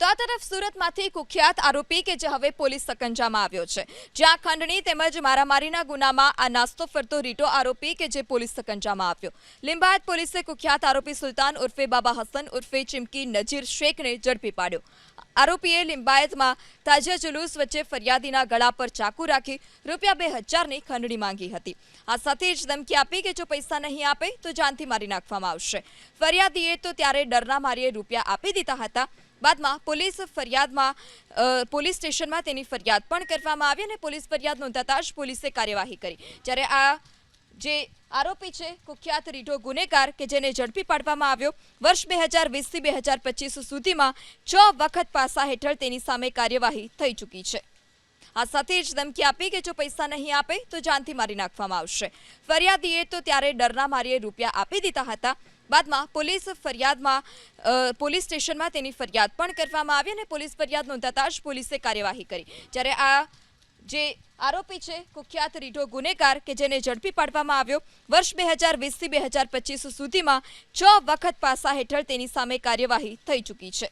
તો આ તરફ સુરતમાંથી કુખ્યાત આરોપી કે જે હવે પોલીસ સકંજામાં આવ્યો છે. જ્યાં ખંડણી તેમજ મારામારીના ગુનામાં આ નાસ્તો ફરતો રીટો આરોપી કે જે પોલીસ સકંજામાં આવ્યો. લિંબાયત પોલીસે કુખ્યાત આરોપી સુલતાન ઉર્ફે બાબા હસન ઉર્ફે ચિમકી નજીર શેખને ઝડપી પાડ્યો. આરોપીએ લિંબાયતમાં તાજા જુલુસ વચ્ચે ફરિયાદીના ગળા પર ચાકુ રાખી રૂપિયા બે હજારની ખંડણી માંગી હતી. આ સાથે જ ધમકી આપી કે જો પૈસા નહીં આપે તો જાનથી મારી નાખવામાં આવશે. ફરિયાદીએ તો ત્યારે ડરના મારીએ રૂપિયા આપી દીધા હતા. બાદમાં પોલીસ ફરિયાદમાં પોલીસ સ્ટેશનમાં તેની ફરિયાદ પણ કરવામાં આવી અને પોલીસ ફરિયાદ નોંધાતા જ પોલીસે કાર્યવાહી કરી. જ્યારે આ જે આરોપી છે, કુખ્યાત રીઢો ગુનેગાર કે જેને ઝડપી પાડવામાં આવ્યો, વર્ષ બે હજાર વીસથી બે હજાર પચીસ સુધીમાં છ વખત પાસા હેઠળ તેની સામે કાર્યવાહી થઈ ચૂકી છે. આ સાથે જ ધમકી આપી કે જો પૈસા નહીં આપે, તો જાનથી મારી નાખવામાં આવશે. ફરિયાદીએ તો ત્યારે ડરના મારીએ રૂપિયા આપી દીધા હતા. બાદમાં પોલીસ ફરિયાદમાં પોલીસ સ્ટેશનમાં તેની ફરિયાદ પણ કરવામાં આવી અને પોલીસ ફરિયાદ નોંધાતા જ પોલીસે કાર્યવાહી કરી. જ્યારે આ જે આરોપી છે, કુખ્યાત રીઢો ગુનેગાર કે જેને ઝડપી પાડવામાં આવ્યો, વર્ષ બે હજાર વીસથી બે હજાર પચીસ સુધીમાં છ વખત પાસા હેઠળ તેની સામે કાર્યવાહી થઈ ચૂકી છે.